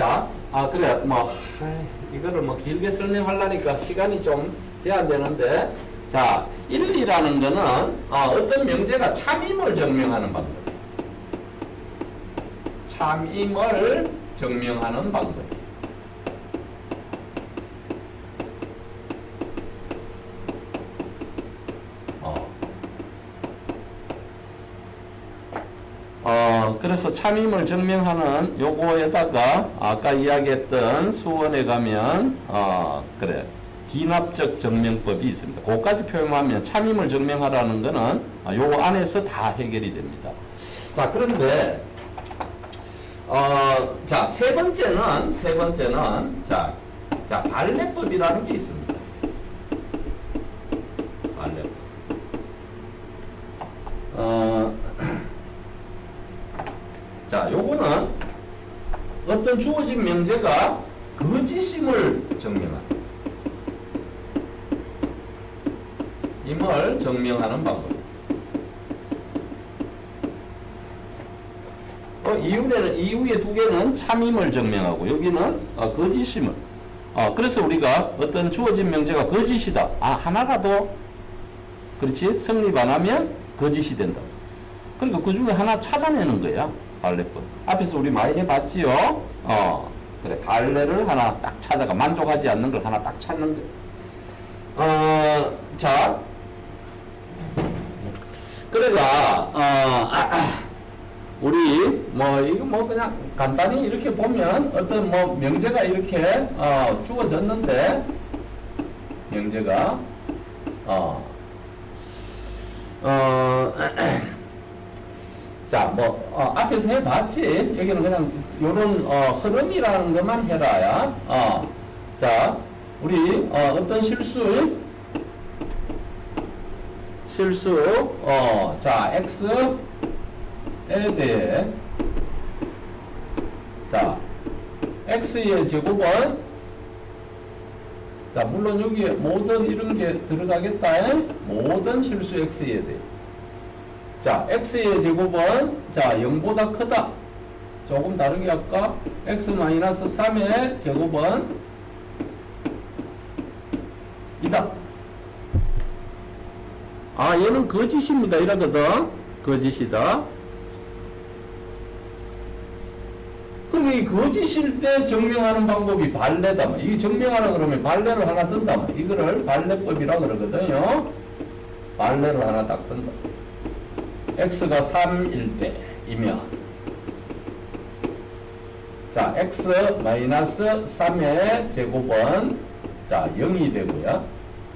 자, 아 그래 뭐 이거를 뭐 길게 설명하려니까 시간이 좀 제한되는데 자 1이라는 거는 어, 어떤 명제가 참임을 증명하는 방법. 참임을 증명하는 방법 어. 어, 그래서 참임을 증명하는 요거에다가 아까 이야기했던 수원에 가면 어, 그래 기납적 증명법이 있습니다. 그거까지 표현하면 참임을 증명하라는 거는 아, 요거 안에서 다 해결이 됩니다. 자, 그런데 어, 자, 세 번째는 세 번째는 자, 자, 발례법이라는 게 있습니다. 발례법. 어, 자, 요거는 어떤 주어진 명제가 거짓임을 증명한다. 임을 증명하는 방법. 어, 이후에는 이후에 두 개는 참임을 증명하고 여기는 어, 거짓임을. 어, 그래서 우리가 어떤 주어진 명제가 거짓이다. 아 하나라도 그렇지 성립 안 하면 거짓이 된다. 그러니까 그 중에 하나 찾아내는 거야. 발레법. 앞에서 우리 많이 해봤지요? 어, 그래. 발레를 하나 딱 찾아가. 만족하지 않는 걸 하나 딱 찾는 거. 어, 자. 그래가, 어, 아, 아, 우리, 뭐, 이거 뭐 그냥 간단히 이렇게 보면 어떤 뭐 명제가 이렇게, 어, 주어졌는데, 명제가, 어, 어, 자, 뭐, 어, 앞에서 해봤지. 여기는 그냥 요런, 어, 흐름이라는 것만 해라야. 어, 자, 우리, 어, 어떤 실수, 실수, 어, 자, x에 대해, 자, x의 제곱은, 자, 물론 여기에 모든 이런 게 들어가겠다. 모든 실수 x에 대해. 자, x의 제곱은 자 0보다 크다. 조금 다르게 할까? x-3의 제곱은 이다. 아, 얘는 거짓입니다. 이러거든. 거짓이다. 그럼 이 거짓일 때 증명하는 방법이 발레다. 뭐. 이 증명하라 그러면 발레를 하나 든다. 뭐. 이거를 발레법이라 그러거든요. 발레를 하나 딱 든다. X가 3일 때이면 자 x 마이너스 3의 제곱은 자 0이 되고요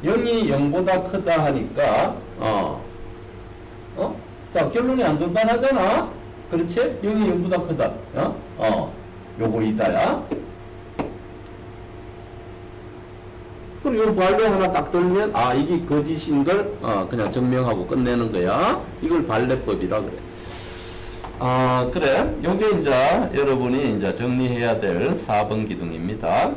0이 0보다 크다 하니까 어 어? 자 결론이 안 단단하잖아 그렇지? 0이 0보다 크다 어? 어 요거 이다야 그리고 이 발레 하나 딱 들면 아 이게 거짓인 걸 어, 그냥 증명하고 끝내는 거야. 이걸 발레법이라 그래. 아 그래. 요게 이제 여러분이 이제 정리해야 될 4번 기둥입니다.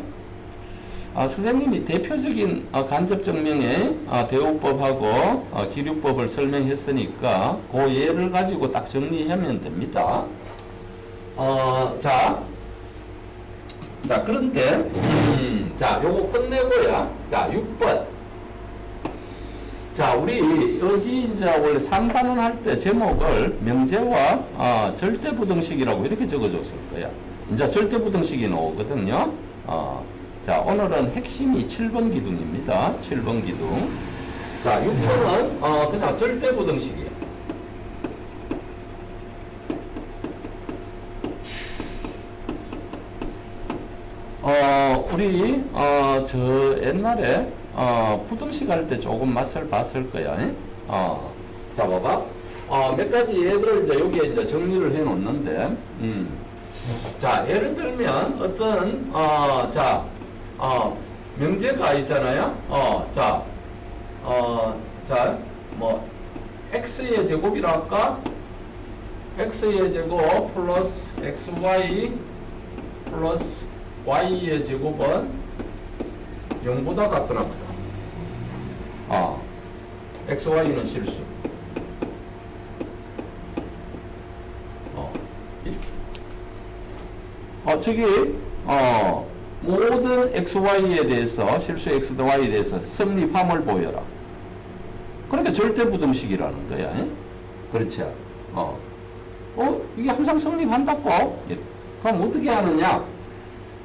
아, 선생님이 대표적인 아, 간접 증명의 아, 대우법하고 아, 기류법을 설명했으니까 그 예를 가지고 딱 정리하면 됩니다. 어, 자, 자, 그런데, 음, 자, 요거 끝내고야. 자, 6번. 자, 우리 여기 이제 원래 3단원 할때 제목을 명제와 어, 절대부등식이라고 이렇게 적어줬을 거야. 이제 절대부등식이 나오거든요. 어, 자, 오늘은 핵심이 7번 기둥입니다. 7번 기둥. 자, 6번은 어, 그냥 절대부등식이야. 어, 우리, 어, 저 옛날에, 어, 부등식 할 때 조금 맛을 봤을 거야. 에? 어, 자, 봐봐. 어, 몇 가지 예를 이제 여기에 이제 정리를 해 놓는데, 음. 자, 예를 들면 어떤, 어, 자, 어, 명제가 있잖아요. 어, 자, 어, 자, 뭐, x의 제곱이라 할까? x의 제곱 플러스 xy 플러스 y의 제곱은 0보다 같거나 크다. 아, x, y는 실수. 어, 이렇게. 아, 저기, 어, 모든 XY에 대해서 실수 X, Y에 대해서 성립함을 보여라. 그러니까 절대 부등식이라는 거야. 예? 그렇죠. 어. 어, 이게 항상 성립한다고? 예. 그럼 어떻게 하느냐?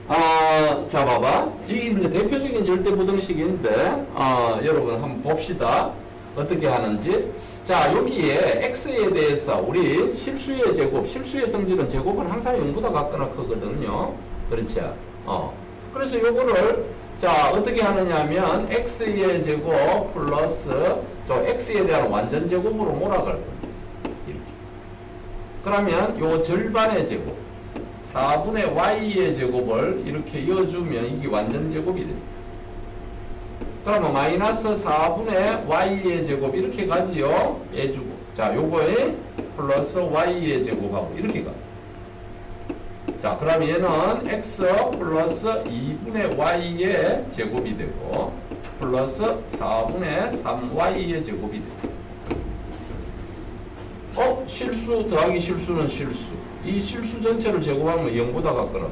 어, 자, 봐봐. 이게 이제 대표적인 절대부등식인데, 어, 여러분 한번 봅시다. 어떻게 하는지. 자, 여기에 x에 대해서 우리 실수의 제곱, 실수의 성질은 제곱은 항상 0보다 같거나 크거든요. 그렇죠? 어. 그래서 요거를 자, 어떻게 하느냐 하면 x의 제곱 플러스 저 x에 대한 완전 제곱으로 몰아갈 겁니다. 이렇게. 그러면 요 절반의 제곱 4분의 y의 제곱을 이렇게 이어주면 이게 완전 제곱이 됩니다. 그러면 마이너스 4분의 y의 제곱 이렇게 가지요. 빼주고. 자, 요거에 플러스 y의 제곱하고 이렇게 가. 자, 그럼 얘는 x 플러스 2분의 y의 제곱이 되고 플러스 4분의 3y의 제곱이 되고 어? 실수 더하기 실수는 실수. 이 실수 전체를 제곱하면 0보다 같거나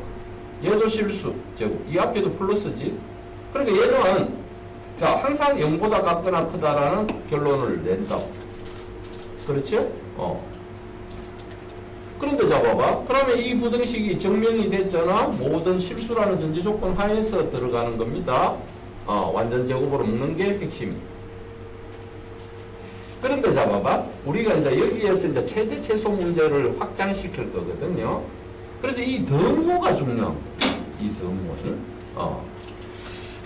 얘도 실수 제곱. 이 앞에도 플러스지. 그러니까 얘는 자 항상 0보다 같거나 크다라는 결론을 낸다. 그렇죠? 어. 그런데 잡아봐. 그러면 이 부등식이 증명이 됐잖아. 모든 실수라는 전제 조건 하에서 들어가는 겁니다. 어, 완전 제곱으로 묶는 게 핵심이. 그런데 잡아봐. 우리가 이제 여기에서 이제 최대 최소 문제를 확장시킬 거거든요. 그래서 이 등호가 거야. 이 등호는. 어.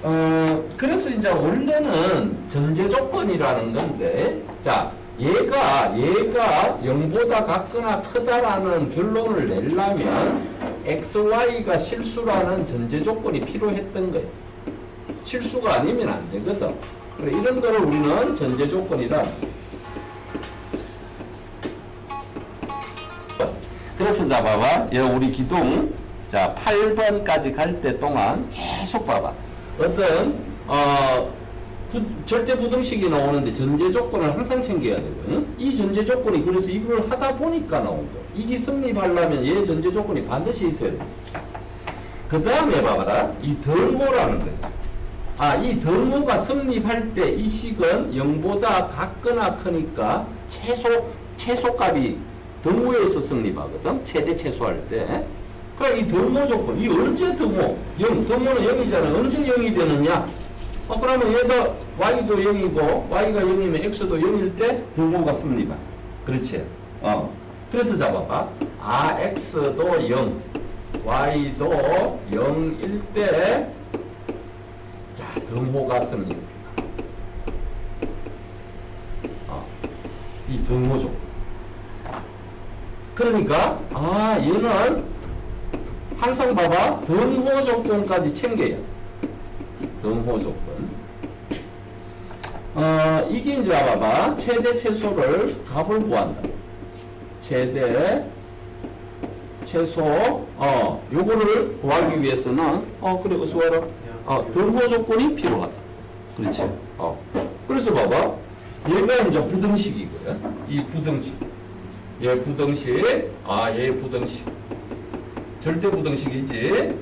어, 그래서 이제 원래는 전제 조건이라는 건데, 자, 얘가, 얘가 0보다 같거나 크다라는 결론을 내려면 XY가 실수라는 전제 조건이 필요했던 거예요. 실수가 아니면 안 되거든. 그래, 이런 거를 우리는 전제 조건이다. 자 봐봐. 얘 우리 기둥 자 8번까지 갈 때 동안 계속 봐봐. 어떤 어 부, 절대 부등식이 나오는데 전제 조건을 항상 챙겨야 되거든. 이 전제 조건이 그래서 이걸 하다 보니까 나온 거. 이게 성립하려면 얘 전제 조건이 반드시 있어야 돼. 그 다음에 봐봐라. 이 덜모라는 거. 아, 이 덜모가 성립할 때 이 식은 0보다 같거나 크니까 최소, 최소값이 덜모에서 성립하거든. 최대 최소할 때. 그럼 이 덜모 조건, 이 언제 덜모? 0, 덜모는 0이잖아. 언제 0이 되느냐? 어, 그러면 얘도 y도 0이고, y가 0이면 x도 0일 때 덜모가 성립하. 그렇지? 어. 그래서 잡아봐. 아, x도 0, y도 0일 때 자, 등호가 씁니다. 어, 이 등호 조건. 그러니까, 아, 얘는 항상 봐봐. 등호 조건까지 챙겨야 돼. 등호 조건. 어, 이게 이제 봐봐. 최대 최소를 값을 구한다. 최대 최소, 어, 요거를 구하기 위해서는, 어, 그래, 어서 와라. 어, 등호 조건이 필요하다. 그렇지. 어. 그래서 봐봐. 얘가 이제 부등식이고요. 이 부등식. 얘 부등식. 아, 얘 부등식. 절대 부등식이지.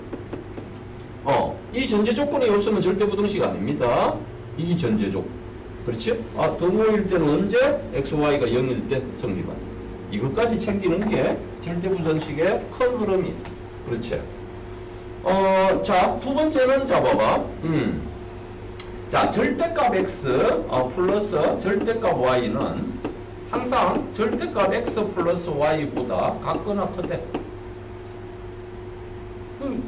어. 이 전제 조건이 없으면 절대 부등식 아닙니다. 이 전제 조건. 그렇지? 아, 등호일 때는 언제? x, y가 0일 때 성립한다. 이것까지 챙기는 게 절대 부등식의 큰 흐름이야. 그렇지? 어, 자, 두 번째는 잡아봐. 음. 자, 절대값 x 어, 플러스 절대값 y는 항상 절대값 x 플러스 y보다 같거나 크대. 그,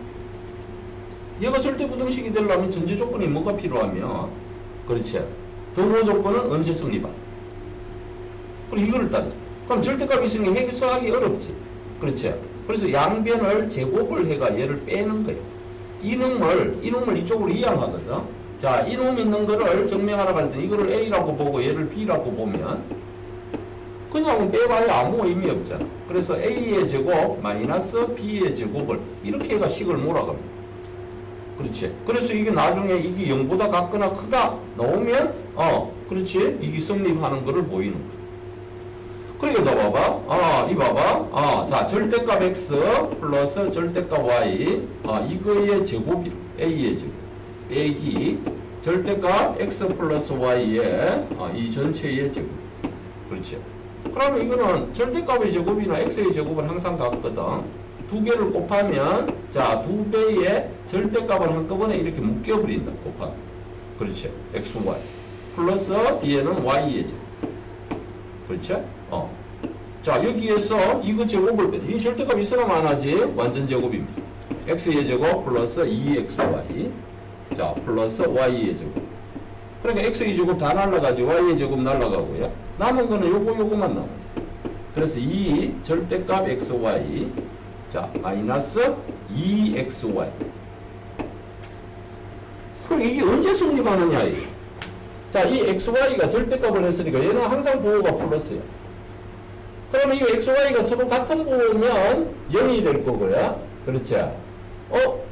얘가 절대 부등식이 되려면 전제 조건이 뭐가 필요하며, 그렇지. 등호 조건은 언제 성립하? 그럼 이거를 따져. 그럼 절대값이 있으면 해석하기 어렵지. 그렇지. 그래서 양변을 제곱을 해가 얘를 빼는 거예요. 이놈을, 이놈을 이쪽으로 이양하거든. 자, 이놈 있는 거를 증명하러 갈때 이거를 A라고 보고 얘를 B라고 보면 그냥 빼봐야 아무 의미 없잖아. 그래서 A의 제곱 마이너스 B의 제곱을 이렇게 해가 식을 몰아갑니다. 그렇지. 그래서 이게 나중에 이게 0보다 같거나 크다 나오면 어, 그렇지. 이게 성립하는 거를 보이는 거야. 그러니까 자 봐봐. 아, 이 봐봐. 아, 자, 절대값 x 플러스 절대값 y. 아, 이거의 제곱이 a의 제곱. 빼기 절대값 x 플러스 y의 아, 이 전체의 제곱. 그렇지. 그러면 이거는 절대값의 제곱이나 x의 제곱은 항상 같거든. 두 개를 곱하면 자, 두 배의 절대값을 한꺼번에 이렇게 묶여버린다. 곱하. 그렇지. x, y. 플러스 뒤에는 y의 제곱. 그렇죠? 어. 자, 여기에서 이거 제곱을 빼. 이 절대값 안 하지. 완전 제곱입니다. x의 제곱 플러스 2xy. 자, 플러스 y의 제곱. 그러니까 x의 제곱 다 날라가지. y의 제곱 날라가고요. 남은 거는 요거 요거만 남았어요. 그래서 이 절대값 xy. 자, 마이너스 2xy. 그럼 이게 언제 성립하느냐, 이게. 자, 이 xy가 절대값을 했으니까 얘는 항상 부호가 플러스야. 그러면 이 xy가 서로 같은 부호면 0이 될 거고요. 그렇지? 어?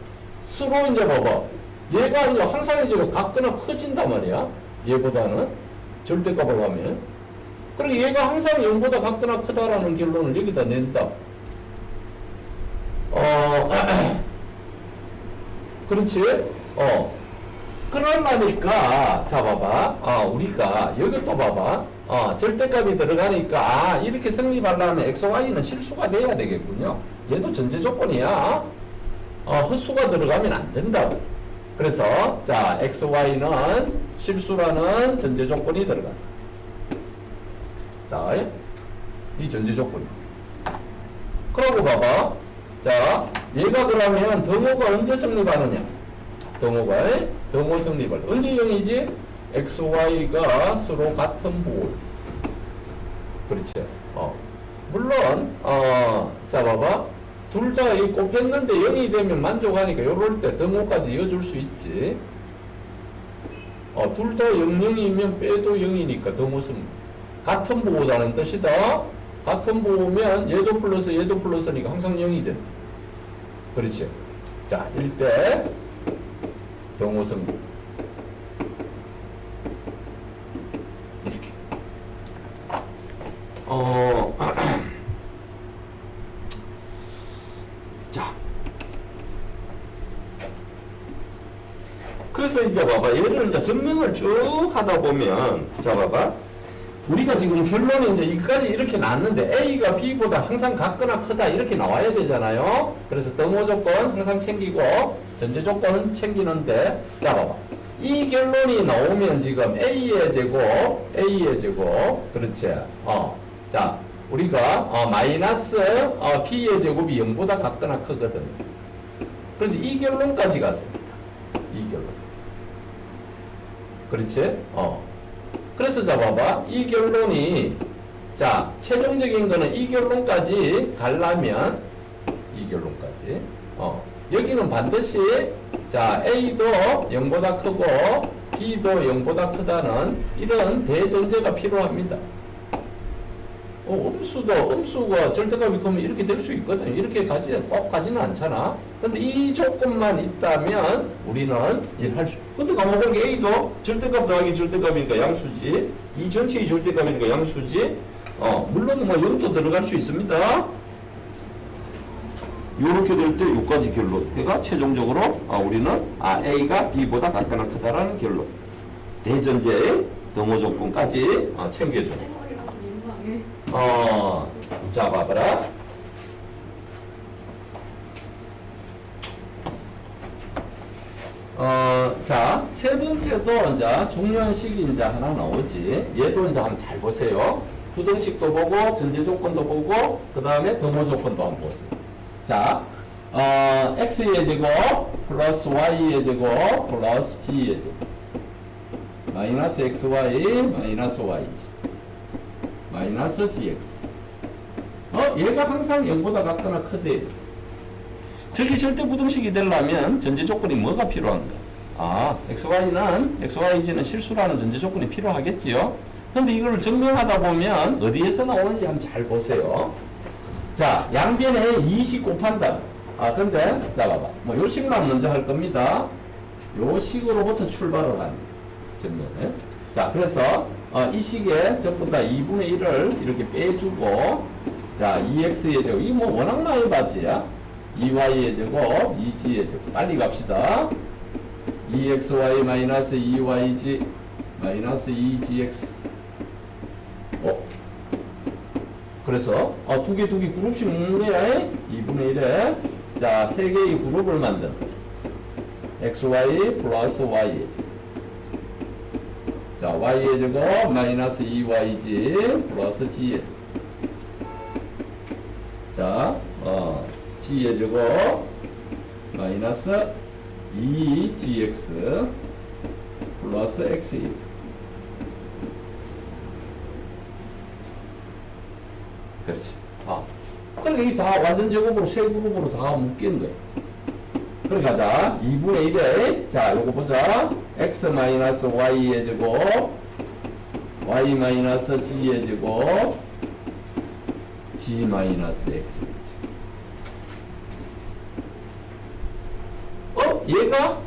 서로 이제 봐봐. 얘가 항상 이제 같거나 커진단 말이야. 얘보다는 절대값을 하면. 그리고 얘가 항상 0보다 같거나 크다라는 결론을 여기다 낸다. 어, 그렇지? 어. 그러려니까 자 봐봐 어, 우리가 여기 또 봐봐 어, 절대값이 들어가니까 아, 이렇게 성립하려면 x, y는 실수가 돼야 되겠군요 얘도 전제 조건이야 어, 헛수가 들어가면 안 된다고 그래서 자 x, y는 실수라는 전제 조건이 들어간다. 자 이 전제 조건이. 그러고 봐봐. 자 얘가 그러면 등호가 언제 성립하느냐? 등호가 등호 성립을. 언제 0이지? x, y가 서로 같은 부호 그렇지? 어. 물론 어, 자 봐봐 둘다 곱했는데 0이 되면 만족하니까 요럴 때 등호까지 이어줄 수 있지. 어, 둘 다 0, 0이면 빼도 0이니까 등호 성립 같은 부호다는 뜻이다. 같은 부호면 얘도 플러스 얘도 플러스니까 항상 0이 된다 그렇지? 자 1대 경호성 이렇게 어 자. 그래서 이제 봐봐. 이제 증명을 쭉 하다 보면, 자 봐봐. 우리가 지금 결론이 이제 이까지 이렇게 났는데 A가 B보다 항상 같거나 크다 이렇게 나와야 되잖아요. 그래서 등호 조건 항상 챙기고 전제 조건은 챙기는데 자 봐봐. 이 결론이 나오면 지금 A의 제곱, A의 제곱, 그렇지. 어, 자 우리가 어, 마이너스 어, B의 제곱이 0보다 같거나 크거든. 그래서 이 결론까지 갔습니다. 이 결론. 그렇지? 어. 그래서 자 봐봐 이 결론이 자 최종적인 거는 이 결론까지 가려면 이 결론까지 어 여기는 반드시 자 A도 0보다 크고 B도 0보다 크다는 이런 대전제가 필요합니다. 어, 음수도 음수가 절대값이 크면 이렇게 될 수 있거든. 이렇게 가지 꼭 가지는 않잖아. 근데 이 조건만 있다면 우리는 일할 수. 근데 가만보니 A도 절대값 더하기 절대값이니까 양수지. 이 전체의 절대값이니까 양수지. 어, 물론 뭐 0도 들어갈 수 있습니다. 요렇게 될 때 요까지 결론. 그러니까 최종적으로 아, 우리는 아, A가 B보다 같거나 크다라는 결론. 대전제의 등호 조건까지 어, 챙겨줘. 민망해. 어, 자, 봐봐라. 어, 자, 세 번째도 이제 중요한 식이 이제 하나 나오지. 얘도 이제 한번 잘 보세요. 부등식도 보고, 전제 조건도 보고, 그 다음에 등호 조건도 한번 보세요. 자, 어, x의 제곱, 플러스 y의 제곱, 플러스 g의 제곱. 마이너스 xy, 마이너스 y. 마이너스 gx. 어, 얘가 항상 0보다 같거나 크대. 저기 절대 부등식이 되려면 전제 조건이 뭐가 필요한가? 아, xy는 xyz는 실수라는 전제 조건이 필요하겠지요. 근데 이걸 증명하다 보면 어디에서 나오는지 한번 잘 보세요. 자, 양변에 2식 곱한다. 아, 근데 자 봐봐. 뭐 요 식만 먼저 할 겁니다. 요 식으로부터 출발을 합니다. 증명에. 자, 그래서 어, 이 식에 전부 다 2분의 1을 이렇게 빼주고 자, 2x의 제곱 이거 뭐 워낙 많이 봤지? 2y의 제곱, 2g의 제곱 빨리 갑시다. 2xy 마이너스 2yg 마이너스 2gx 어? 그래서 어, 두 개 두 개 그룹씩 거야 2분의 1에 자, 세 개의 그룹을 거야 xy 플러스 제곱 자, y의 제곱 마이너스 2yg 플러스 제곱 자, 어, g의 제곱 마이너스 2gx 플러스 제곱 그렇지. 아. 그러니까 이게 다 완전 제곱으로 세 그룹으로 다 묶인 거야. 그래 가자. 2분의 1에 자, 요거 보자. X 마이너스 y의 제곱 y 마이너스 g의 제곱 g 마이너스 x 어? 얘가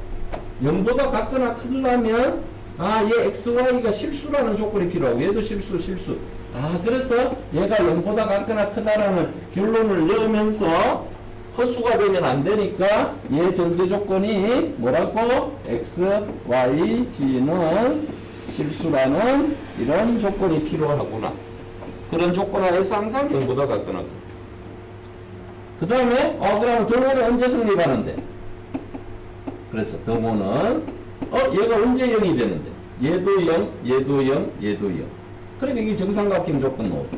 0보다 같거나 크려면 아, 얘 x, y가 실수라는 조건이 필요하고 얘도 실수, 실수. 아, 그래서 얘가 0보다 같거나 크다라는 결론을 넣으면서 허수가 되면 안 되니까 얘 전제 조건이 뭐라고? x, y, g는 실수라는 이런 조건이 필요하구나. 그런 조건 하에서 항상 0보다 같거나. 그 다음에 어 그러면 등호는 언제 성립하는데? 그래서 등호는 어 얘가 언제 0이 되는데? 얘도 0, 얘도 0, 얘도 0. 그러니까 이게 정삼각형 조건 나오죠.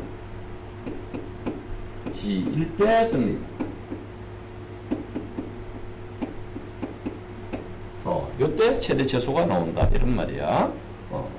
G1 때 성립. 어, 요때 최대 최소가 나온다 이런 말이야. 어.